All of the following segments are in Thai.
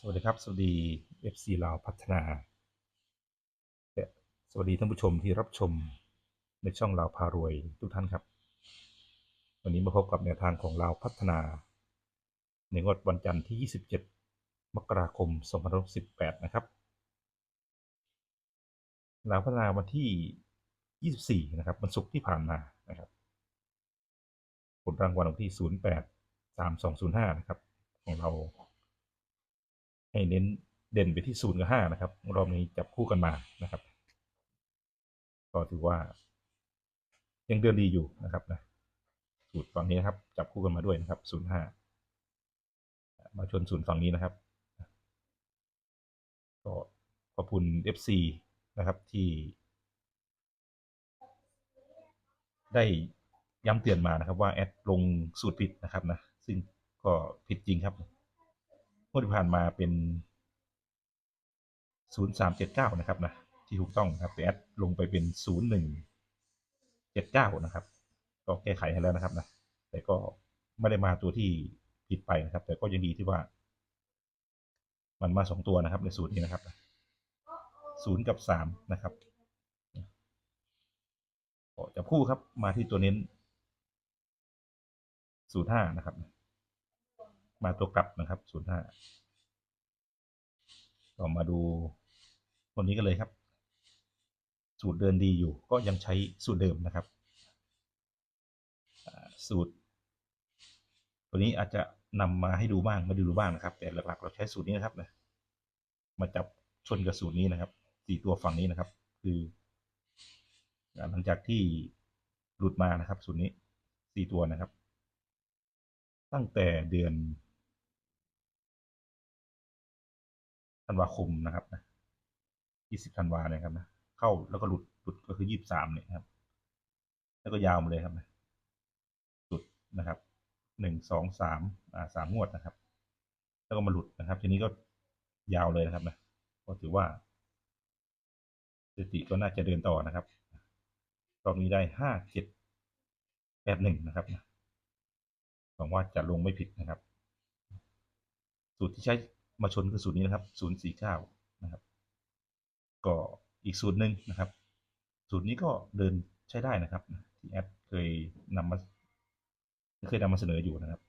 สวัสดีครับ สวัสดี FC ลาวพัฒนาและสวัสดีท่านผู้ชมที่รับชมในช่องลาวพารวยทุกท่านครับ วันนี้มาพบกับแนวทางของลาวพัฒนา ในงวดวันจันทร์ที่ 27 มกราคม 2518 นะครับ ลาวพัฒนาวันที่ 24 นะครับวันศุกร์ที่ผ่านมานะครับผลรางวัลวันที่ 08 3205 นะครับของเรา ให้เน้นเด่นไปที่ศูนย์กับห้านะครับ รอบนี้จับคู่กันมานะครับ ก็ถือว่า ยังเดินดีอยู่นะครับนะสูตรฝั่งนี้นะครับ จับคู่กันมาด้วยนะครับศูนย์ห้ามาชนศูนย์ฝั่งนี้นะครับ ก็ขอบคุณ FC นะครับที่ ได้ย้ำเตือนมานะครับว่าแอดลงสูตรผิดนะครับนะ ซึ่งก็ผิดจริงครับ งวดที่ผ่านมาเป็น0379นะครับนะที่ถูกต้องนะครับแต่แอดลงไปเป็น0179นะครับ ก็แก้ไขให้แล้วนะครับนะแต่ก็ไม่ได้มาตัวที่ผิดไปนะครับ แต่ก็ยังดีที่ว่า มันมาสองตัวนะครับ ในสูตรนี้นะครับศูนย์กับสามนะครับจับคู่ครับมาที่ตัวเน้นศูนย์ห้านะครับ มาตัวกลับนะครับศูนย์ห้าก็มาดูคนนี้กันเลยครับ สูตรเดินดีอยู่ก็ยังใช้สูตรเดิมนะครับ สูตร ตัวนี้อาจจะนำมาให้ดูบ้างไม่ดูบ้างนะครับ แต่หลักๆ เราใช้สูตรนี้นะครับนะมาจับชนกับสูตรนี้นะครับสี่ตัวฝั่งนี้นะครับ คือหลังจากที่หลุดมานะครับ สูตรนี้สี่ตัวนะครับ ตั้งแต่เดือน ธันวาคมนะครับนะยี่สิบธันวาเนี่ยครับนะเข้าแล้วก็หลุดหลุดก็คือยี่สิบสามเนี่ยครับ แล้วก็ยาวมาเลยครับนะหลุดนะครับหนึ่งสองสามอ่าสามงวดนะครับ แล้วก็มาหลุดนะครับ ทีนี้ก็ยาวเลยนะครับนะก็ถือว่าสถิติก็น่าจะเดินต่อนะครับรอบนี้ได้ห้าเจ็ดแปดหนึ่งนะครับหวังว่าจะลงไม่ผิดนะครับ สูตรที่ใช้ มาชนคือสูตรนี้นะครับ049นะครับ ก็อีกสูตรหนึ่งนะครับ สูตรนี้ก็เดินใช้ได้นะครับ ที่แอดเคยนำมาเคยนำมาเสนออยู่นะครับ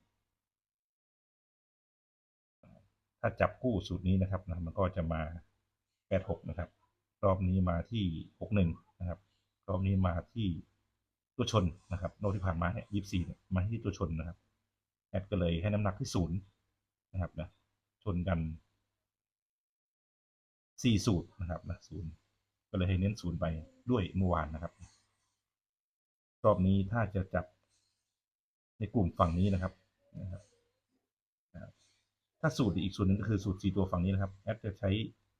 ถ้าจับคู่สูตรนี้นะครับนะมันก็จะมา86นะครับ รอบนี้มาที่61นะครับ รอบนี้มาที่ตัวชนนะครับโนตที่ผ่านมาเนี่ย24เนี่ยมาที่ตัวชนนะครับ แอดก็เลยให้น้ำหนักที่ศูนย์นะครับนะ ชนกันสี่สูตรนะครับนะศูนย์ก็เลยให้เน้นศูนย์ไปด้วยเมื่อวานนะครับ รอบนี้ถ้าจะจับในกลุ่มฝั่งนี้นะครับนะครับ ถ้าสูตรอีกส่วนหนึ่งก็คือสูตรสี่ตัวฝั่งนี้นะครับแอดจะใช้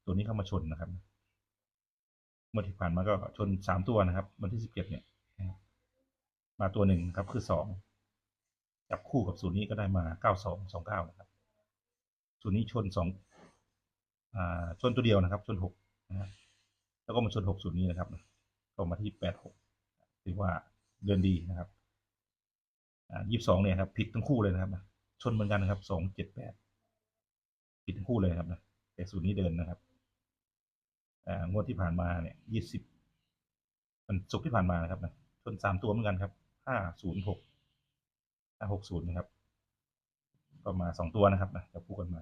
ตัวนี้เข้ามาชนนะครับเมื่อที่ผ่านมาก็ชนสามตัวนะครับ วันที่สิบเจ็ดเนี่ย มาตัวหนึ่งครับคือสองจับคู่กับสูตรนี้ก็ได้มาเก้าสองสองเก้านะครับ สูตรนี้ชนสองอ่าชนตัวเดียวนะครับ ชนหกนะแล้วก็มาชนหกสูตรนี้นะครับก็มาที่แปดหกถือว่าเดินดีนะครับอ่ายี่สิบสองเนี่ยครับผิดทั้งคู่เลยนะครับนะชนเหมือนกันนะครับสองเจ็ดแปดผิดทั้งคู่เลยครับนะแต่สูตรนี้เดินนะครับอ่างวดที่ผ่านมาเนี่ยยี่สิบมันศุกที่ผ่านมานะครับนะชนสามตัวเหมือนกันครับห้าศูนย์หกห้าหกศูนย์นะครับ ก็มาสองตัวนะครับนะจับคู่กันมา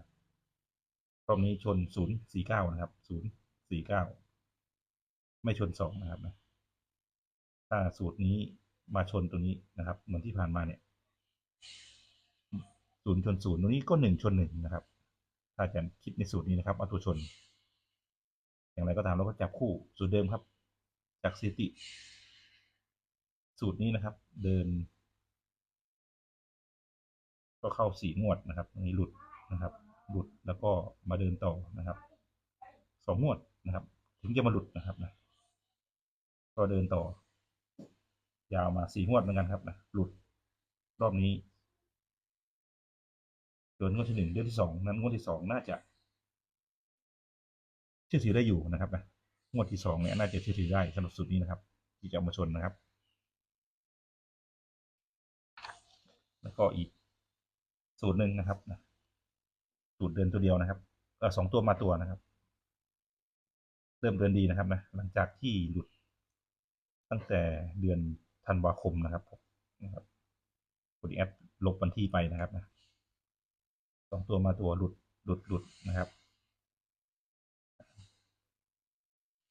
รอบนี้ชนศูนย์สี่เก้านะครับศูนย์สี่เก้าไม่ชนสองนะครับนะถ้าสูตรนี้มาชนตัวนี้นะครับเหมือนที่ผ่านมาเนี่ยศูนย์ชนศูนย์ตัวนี้ก็หนึ่งชนหนึ่งนะครับ ถ้าจะคิดในสูตรนี้นะครับเอาตัวชน อย่างไรก็ตามเราก็จับคู่สูตรเดิมครับ จากสถิติ สูตรนี้นะครับ เดิน ก็เข้าสี่งวดนะครับอันนี้หลุดนะครับ หลุดแล้วก็มาเดินต่อนะครับสองงวดนะครับ ถึงจะมาหลุดนะครับนะก็เดินต่อ ยาวมาสี่งวดเหมือนกันครับนะหลุดรอบนี้เดินงวดที่หนึ่งเดือนที่สองนั้นงวดที่สองน่าจะเชื่อถือได้อยู่นะครับนะงวดที่สองเนี่ยน่าจะเชื่อถือได้สำหรับสูตรนี้นะครับ ที่จะเอามาชนนะครับ แล้วก็อีก สูตรหนึ่งนะครับสูตรเดินตัวเดียวนะครับเออสองตัวมาตัวนะครับ เริ่มเดินดีนะครับนะหลังจากที่หลุดตั้งแต่เดือนธันวาคมนะครับนะครับกดแอปลบวันที่ไปนะครับนะสองตัวมาตัวหลุดหลุดหลุดนะครับ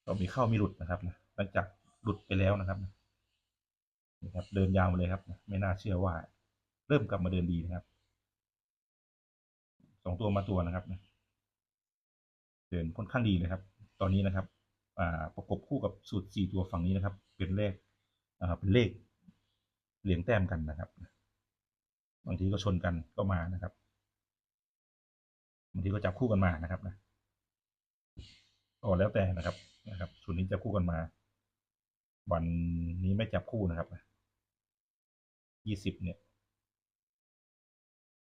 ก็มีเข้ามีหลุดนะครับนะหลังจากหลุดไปแล้วนะครับนะครับ เดินยาวมาเลยครับนะไม่น่าเชื่อว่า เริ่มกลับมาเดินดีนะครับ สองตัวมาตัวนะครับนะเดินค่อนข้างดีเลยครับ ตอนนี้นะครับอ่าประกบคู่กับสูตรสี่ตัวฝั่งนี้นะครับ เป็นเลขอ่าเป็นเลขเรียงแต้มกันนะครับ บางทีก็ชนกันก็มานะครับบางทีก็จับคู่กันมานะครับนะก็แล้วแต่นะครับนะครับส่วนนี้จับคู่กันมา วันนี้ไม่จับคู่นะครับยี่สิบเนี่ย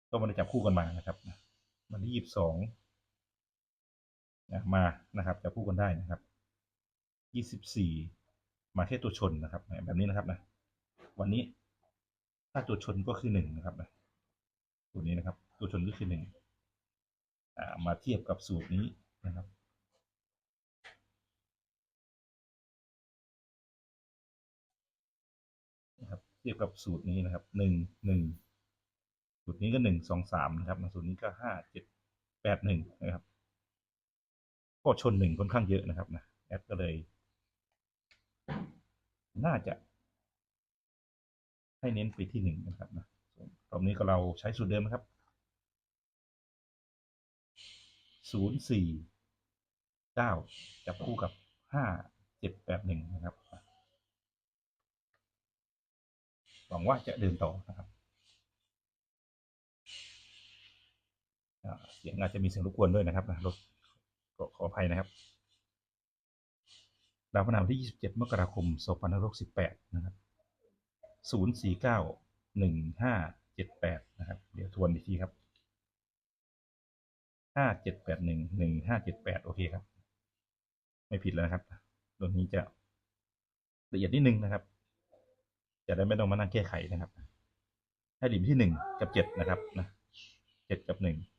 ก็ไม่ได้จับคู่กันมานะครับ วันที่ยี่สิบสองนะมานะครับจับคู่กันได้นะครับยี่สิบสี่มาแค่ตัวชนนะครับ แบบนี้นะครับนะวันนี้ถ้าตัวชนก็คือหนึ่งนะครับนะตัวนี้นะครับ ตัวชนก็คือหนึ่งมาเทียบกับสูตรนี้นะครับนะครับ เทียบกับสูตรนี้นะครับหนึ่งหนึ่ง ตรนี้ก็หนึ่งสองสามนะครับสูตรนี้ก็ห้าเจ็ดแปดหนึ่งนะครับ ก็ชนหนึ่งค่อนข้างเยอะนะครับนะแอปก็เลย น่าจะ ให้เน้นไปที่หนึ่งนะครับนะรอบนี้ก็เราใช้สูตรเดิมนะครับศูนย์สี่เก้าจับคู่กับห้าเจ็ดแปดหนึ่งนะครับ หวังว่าจะเดินต่อนะครับ เสียงอาจจะมีเสียงรบกวนด้วยนะครับนะรถก็ขออภัยนะครับ ดาวพนามที่ 27 มกราคม2518นะครับ 049 1578 นะครับ เดี๋ยวทวนอีกทีครับ 5781 1578 โอเคครับ ไม่ผิดแล้วนะครับ ตัวนี้จะละเอียดนิดนึงนะครับ จะได้ไม่ต้องมานั่งแก้ไขนะครับ ให้หลิมที่ 1 กับ 7 นะครับนะ7กับ 1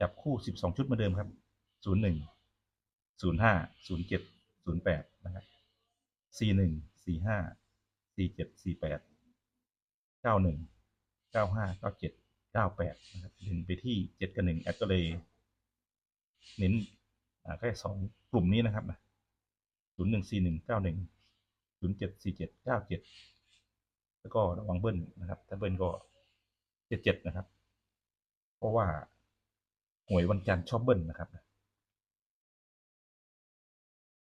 จับคู่12ชุดเหมาเดิมครับ01 05 07ศูนย์ห้าศูนย์เจ็ดศูนย์แปดนะครับสี่หนึ่งสี่ห้าสี่เจ็ดสี่แปดเก้าหนึ่งเก้าห้าเก้าเจ็ดเก้าแปดนะครับเน้นไปที่เจ็ดกับหนึ่งแอดก็เลยเน้นแค่สองกลุ่มนี้นะครับนะศูนย์หนึ่งสี่หนึ่งเก้าหนึ่งศูนย์เจ็ดสี่เจ็ดเก้าเจ็ดแล้วก็ระวังเบิ้ลนะครับ ถ้าเบิ้ลก็เจ็ดเจ็ดนะครับ เพราะว่า หวยวันจันทร์ชอบเบิ้ลนะครับ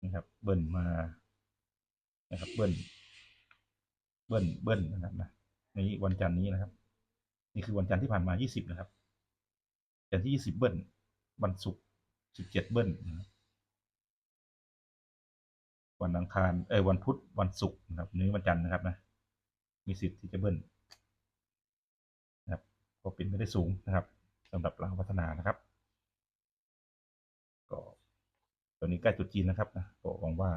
นะครับ เบิ้ลมานะครับ เบิ้ลเบิ้ลเบิ้ลนะครับนะนี้วันจันทร์นี้นะครับ นี่คือวันจันทร์ที่ผ่านมา20นะครับจันทร์ที่20เบิ้ลวันศุกร์17เบิ้ลนะครับวันอังคาร เอ้ยวันพุธ วันศุกร์นะครับนี้วันจันทร์นะครับนะ มีสิทธิ์ที่จะเบิ้ลนะครับ ก็เป็นไม่ได้สูงนะครับสำหรับเราพัฒนานะครับ ก็ตอนนี้ใกล้จุดจีนนะครับนะก็หวังว่า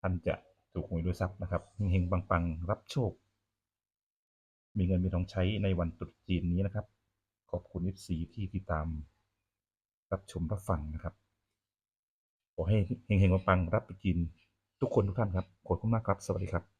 ท่านจะถูกหวยด้วยทรัพย์นะครับเฮงๆปังๆ รับโชค มีเงินมีทองใช้ในวันตรุษจีนนี้นะครับ ขอบคุณ FC ที่ติดตาม รับชมรับฟังนะครับขอให้เฮงๆปังๆรับตรุษจีนทุกคนทุกท่านครับขอบคุณมากครับ สวัสดีครับ